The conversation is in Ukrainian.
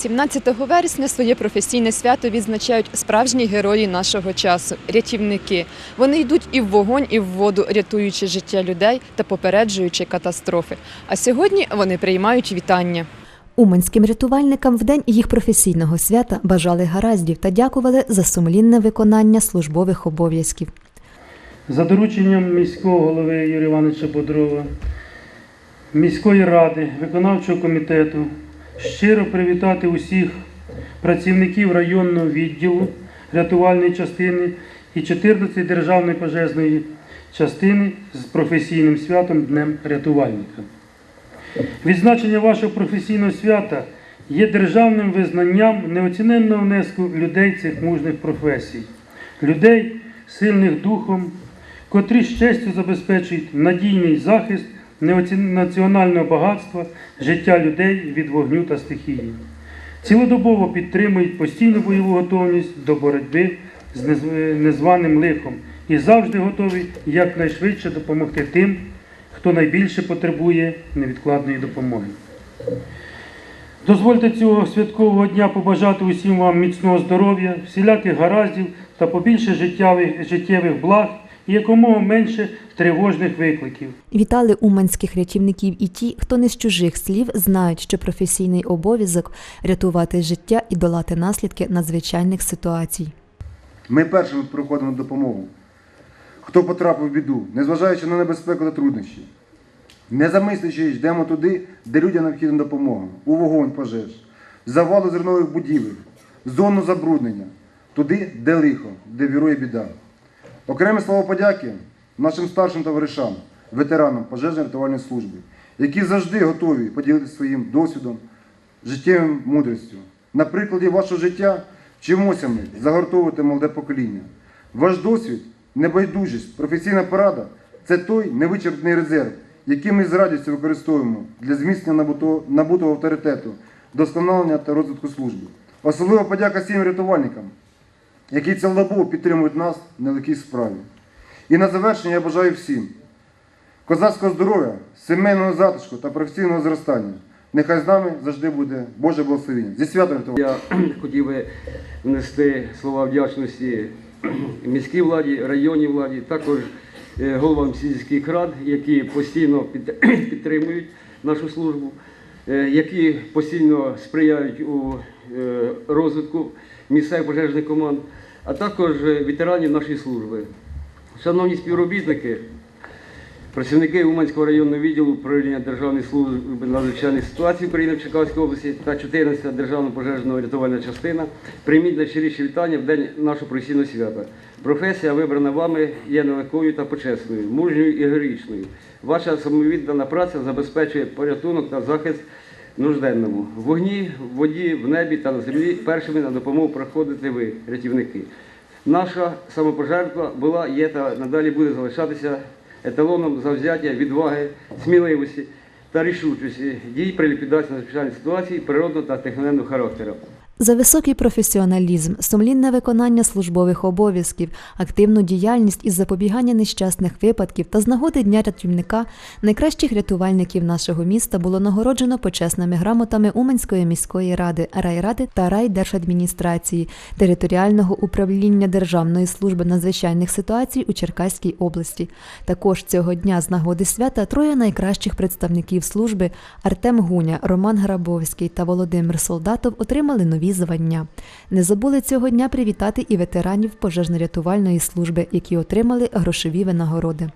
17 вересня своє професійне свято відзначають справжні герої нашого часу рятівники. Вони йдуть і в вогонь, і в воду, рятуючи життя людей та попереджуючи катастрофи. А сьогодні вони приймають вітання. Уманським рятувальникам в день їх професійного свята бажали гараздів та дякували за сумлінне виконання службових обов'язків. За дорученням міського голови Юрія Івановича Бодрова, міської ради, виконавчого комітету щиро привітати усіх працівників районного відділу рятувальної частини і 14 державної пожежної частини з професійним святом Днем рятувальника. Відзначення вашого професійного свята є державним визнанням неоціненного внеску людей цих мужних професій, людей сильних духом, котрі з честю забезпечують надійний захист національного багатства, життя людей від вогню та стихії. Цілодобово підтримують постійну бойову готовність до боротьби з незваним лихом і завжди готові якнайшвидше допомогти тим, хто найбільше потребує невідкладної допомоги. Дозвольте цього святкового дня побажати усім вам міцного здоров'я, всіляких гараздів та побільше життєвих, благ якомога менше тривожних викликів. Вітали уманських рятівників і ті, хто не з чужих слів знають, що професійний обов'язок рятувати життя і долати наслідки надзвичайних ситуацій. Ми першими приходимо допомогу. Хто потрапив в біду, незважаючи на небезпеку та труднощі. Не замислюючись, йдемо туди, де людям необхідна допомога, у вогонь пожеж, в завалу зернових будівель, зону забруднення, туди, де лихо, де вірує біда. Окреме слово подяки нашим старшим товаришам, ветеранам пожежно-рятувальної служби, які завжди готові поділитися своїм досвідом, життєвим мудрістю. На прикладі вашого життя вчимося ми загортовувати молоде покоління. Ваш досвід, небайдужість, професійна порада це той невичерпний резерв, який ми з радістю використовуємо для зміцнення набутого, авторитету, досконалення та розвитку служби. Особлива подяка всім рятувальникам, які цілодобово підтримують нас в нелегкій справі. І на завершення я бажаю всім козацького здоров'я, сімейного затишку та професійного зростання. Нехай з нами завжди буде Боже благословення. Зі святом рятувальників! Я хотів би внести слова вдячності міській владі, районній владі, також е, головам сільських рад, які постійно підтримують нашу службу, е, які постійно сприяють у е, розвитку місцевих пожежних команд, а також е, ветеранів нашої служби. Шановні співробітники, Працівники Уманського районного відділу управління Державної служби надзвичайних ситуацій України в Черкаській області та 14 державна пожежно рятувальна частина прийміть найщиріші вітання в день нашого професійного свята. Професія, вибрана вами, є нелегкою та почесною, мужньою і героїчною. Ваша самовіддана праця забезпечує порятунок та захист нужденному. В вогні, в воді, в небі та на землі першими на допомогу приходите ви, рятівники. Наша самопожертва була, є та надалі буде залишатися еталоном завзяття, відваги, сміливості та рішучості дій при ліквідації надзвичайних ситуацій природного та техногенного характеру. За високий професіоналізм, сумлінне виконання службових обов'язків, активну діяльність із запобігання нещасних випадків та з нагоди Дня рятівника найкращих рятувальників нашого міста було нагороджено почесними грамотами Уманської міської ради, райради та райдержадміністрації, територіального управління Державної служби надзвичайних ситуацій у Черкаській області. Також цього дня з нагоди свята троє найкращих представників служби Артем Гуня, Роман Грабовський та Володимир Солдатов отримали нові звання. Не забули цього дня привітати і ветеранів пожежно-рятувальної служби, які отримали грошові винагороди.